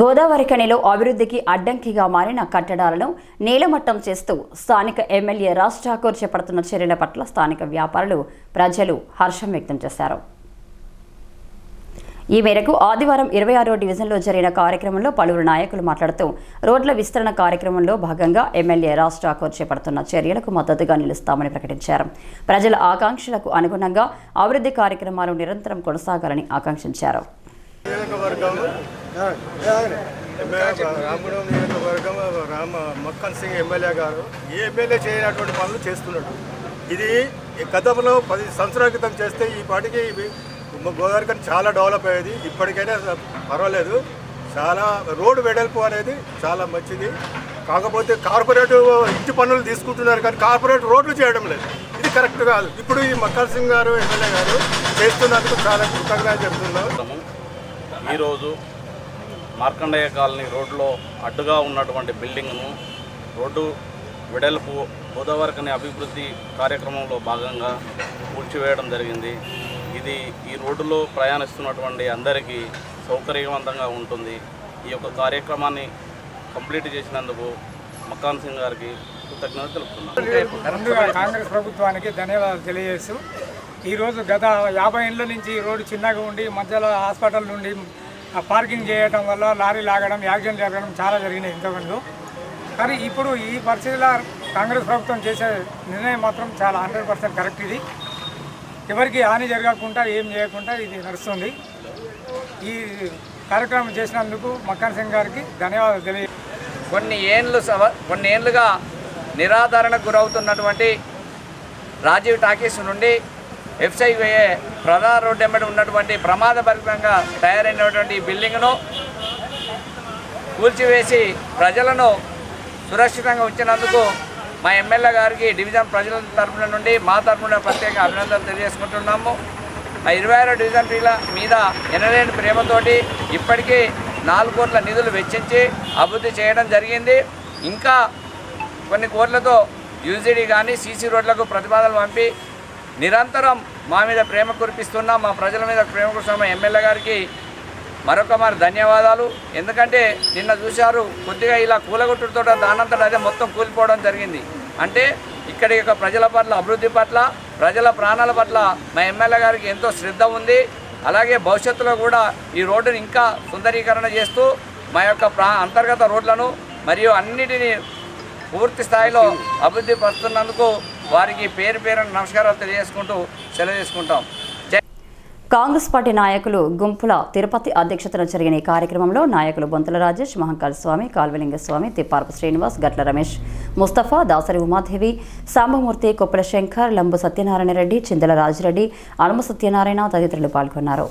గోదావరి ఖనిలో అభివృద్ధికి అడ్డంకిగా మారిన కట్టడాలను నేలమట్టం చేస్తూ స్థానిక ఎమ్మెల్యే రాజ్ ఠాకూర్ చేపడుతున్న చర్యల పట్ల స్థానిక వ్యాపారులు ప్రజలు హర్షం వ్యక్తం చేశారు. ఈ మేరకు ఆదివారం ఇరవై ఆరో డివిజన్లో జరిగిన కార్యక్రమంలో పలువురు నాయకులు మాట్లాడుతూ రోడ్ల విస్తరణ కార్యక్రమంలో భాగంగా ఎమ్మెల్యే రాజ్ ఠాకూర్ చేపడుతున్న చర్యలకు మద్దతుగా నిలుస్తామని ప్రకటించారు. ప్రజల ఆకాంక్షలకు అనుగుణంగా అభివృద్ధి కార్యక్రమాలు నిరంతరం కొనసాగాలని ఆకాంక్షించారు. నియోజకవర్గం. నియోజకవర్గం రామ మక్కన్ సింగ్ ఎమ్మెల్యే గారు ఏ ఎమ్మెల్యే చేయనటువంటి పనులు చేస్తున్నాడు ఇది గతంలో పది సంవత్సరాల క్రితం చేస్తే ఈ పాటికి ఇవి గోదావరి కానీ చాలా డెవలప్ అయ్యేది. ఇప్పటికైనా పర్వాలేదు. చాలా రోడ్డు వెడల్పు అనేది చాలా మంచిది. కాకపోతే కార్పొరేట్ ఇంటి పన్నులు తీసుకుంటున్నారు కానీ కార్పొరేట్ రోడ్లు చేయడం లేదు. ఇది కరెక్ట్ కాదు. ఇప్పుడు ఈ మక్కన్ సింగ్ గారు ఎమ్మెల్యే గారు చేస్తున్నందుకు చాలా కృతజ్ఞత చెప్తున్నాం. ఈరోజు మార్కండేయ కాలనీ రోడ్లో అడ్డుగా ఉన్నటువంటి బిల్డింగ్ను రోడ్డు వెడల్పు గోదావరికని అభివృద్ధి కార్యక్రమంలో భాగంగా కూల్చివేయడం జరిగింది. ఇది ఈ రోడ్డులో ప్రయాణిస్తున్నటువంటి అందరికీ సౌకర్యవంతంగా ఉంటుంది. ఈ యొక్క కార్యక్రమాన్ని కంప్లీట్ చేసినందుకు మకాన్ సింగ్ గారికి కృతజ్ఞత తెలుపుతున్నాను. కాంగ్రెస్ ప్రభుత్వానికి ధన్యవాదాలు తెలియజేస్తూ ఈరోజు గత యాభై ఏళ్ళ నుంచి ఈ రోడ్డు చిన్నగా ఉండి మధ్యలో హాస్పిటల్ నుండి పార్కింగ్ చేయడం వల్ల లారీ లాగడం యాక్సిడెంట్ జరగడం చాలా జరిగినాయి ఇంతకుముందు. కానీ ఇప్పుడు ఈ పరిస్థితిలో కాంగ్రెస్ ప్రభుత్వం చేసే నిర్ణయం మాత్రం చాలా హండ్రెడ్ పర్సెంట్ కరెక్ట్ ఇది. ఎవరికి హాని జరగకుండా ఏం చేయకుండా ఇది నడుస్తుంది. ఈ కార్యక్రమం చేసినందుకు మక్కన్ సింగ్ గారికి ధన్యవాదాలు తెలియ కొన్ని ఏండ్లు సవ కొన్ని ఏండ్లుగా నిరాధారణకు గురవుతున్నటువంటి రాజీవ్ టాకీస్ నుండి ఎఫ్సైవే ప్రధాన రోడ్డు వెంబడి ఉన్నటువంటి ప్రమాదభరితంగా తయారైనటువంటి ఈ బిల్డింగ్ను కూల్చివేసి ప్రజలను సురక్షితంగా ఉంచినందుకు మా ఎమ్మెల్యే గారికి డివిజన్ ప్రజల తరపున నుండి మా తరపున ప్రత్యేక అభినందనలు తెలియజేసుకుంటున్నాము. ఆ ఇరవై ఆరో డివిజన్ ఫీల మీద ఎనలేని ప్రేమతోటి ఇప్పటికీ నాలుగు కోట్ల నిధులు వెచ్చించి అభివృద్ధి చేయడం జరిగింది. ఇంకా కొన్ని కోట్లతో యూజీడీ కానీ సీసీ రోడ్లకు ప్రతిపాదనలు పంపి నిరంతరం మా మీద ప్రేమ కురిపిస్తున్న మా ప్రజల మీద ప్రేమ కురిస్తున్న ఎమ్మెల్యే గారికి మరొక మరి ధన్యవాదాలు. ఎందుకంటే నిన్న చూశారు కొద్దిగా ఇలా కూలగొట్టుతో దానంతట అదే మొత్తం కూలిపోవడం జరిగింది. అంటే ఇక్కడి యొక్క ప్రజల పట్ల అభివృద్ధి పట్ల ప్రజల ప్రాణాల పట్ల మా ఎమ్మెల్యే గారికి ఎంతో శ్రద్ధ ఉంది. అలాగే భవిష్యత్తులో కూడా ఈ రోడ్డుని ఇంకా సుందరీకరణ చేస్తూ మా యొక్క ప్రా అంతర్గత రోడ్లను మరియు అన్నిటినీ పూర్తి స్థాయిలో అభివృద్ధి పరుస్తున్నందుకు వారికి పేరు పేరు నమస్కారాలు తెలియజేసుకుంటూ సెలవు చేసుకుంటాం కాంగ్రెస్ పార్టీ నాయకులు గుంపుల తిరుపతి అధ్యక్షతన జరిగిన ఈ కార్యక్రమంలో నాయకులు బొంతల రాజేష్ మహంకాళ స్వామి కాల్వలింగ స్వామి తిప్పారపు శ్రీనివాస్ గట్ల రమేష్ ముస్తఫా దాసరి ఉమాదేవి సాంబమూర్తి కొప్పల శంకర్ లంబు సత్యనారాయణ రెడ్డి చింతల రాజిరెడ్డి అనుమ సత్యనారాయణ తదితరులు పాల్గొన్నారు.